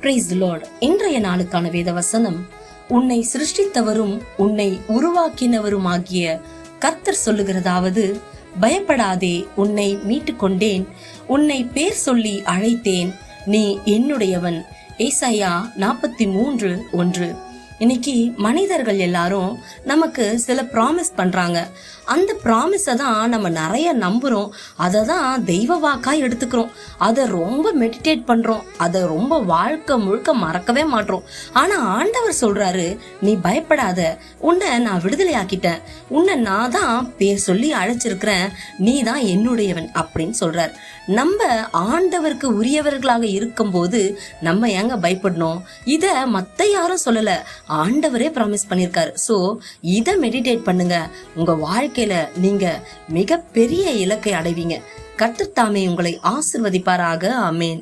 Price Lord இன்றைய நாளுக்கான வேத வசனம் உன்னை சிருஷ்டித்தவரும் உன்னை உருவாக்கினவருமாகிய கர்த்தர் சொல்லுகிறதாவது பயப்படாதே உன்னை மீட்டு கொண்டேன் உன்னை பேர் சொல்லி அழைத்தேன் நீ என்னுடையவன். ஏசாயா நாற்பத்தி மூன்று ஒன்று. இன்னைக்கு மனிதர்கள் எல்லாரும் நமக்கு சில ப்ராமிஸ் பண்றாங்க. அந்த ப்ராமிஸை தான் நம்ம நிறைய நம்புறோம். அதை தான் தெய்வ வாக்கா எடுத்துக்கிறோம். அதை ரொம்ப மெடிடேட் பண்றோம். அதை ரொம்ப வாழ்க்கை முழுக்க மறக்கவே மாட்டோம். ஆனா ஆண்டவர் சொல்றாரு நீ பயப்படாத. உன்னை நான் விடுதலை ஆக்கிட்டேன் உன்னை நான் தான் பேர் சொல்லி அழைச்சிருக்கிறேன். நீ தான் என்னுடையவன். அப்படின்னு சொல்றார். நம்ம ஆண்டவருக்கு உரியவர்களாக இருக்கும்போது நம்ம ஏங்க பயப்படணும்? இத மத்த யாரும் சொல்லல. ஆண்டவரே ப்ராமிஸ் பண்ணியிருக்காரு ஸோ இதை மெடிடேட் பண்ணுங்க. உங்க வாழ்க்கையில நீங்க மிகப்பெரிய இலக்கை அடைவீங்க. கர்த்தர் தாமே உங்களை ஆசிர்வதிப்பாராக. அமேன்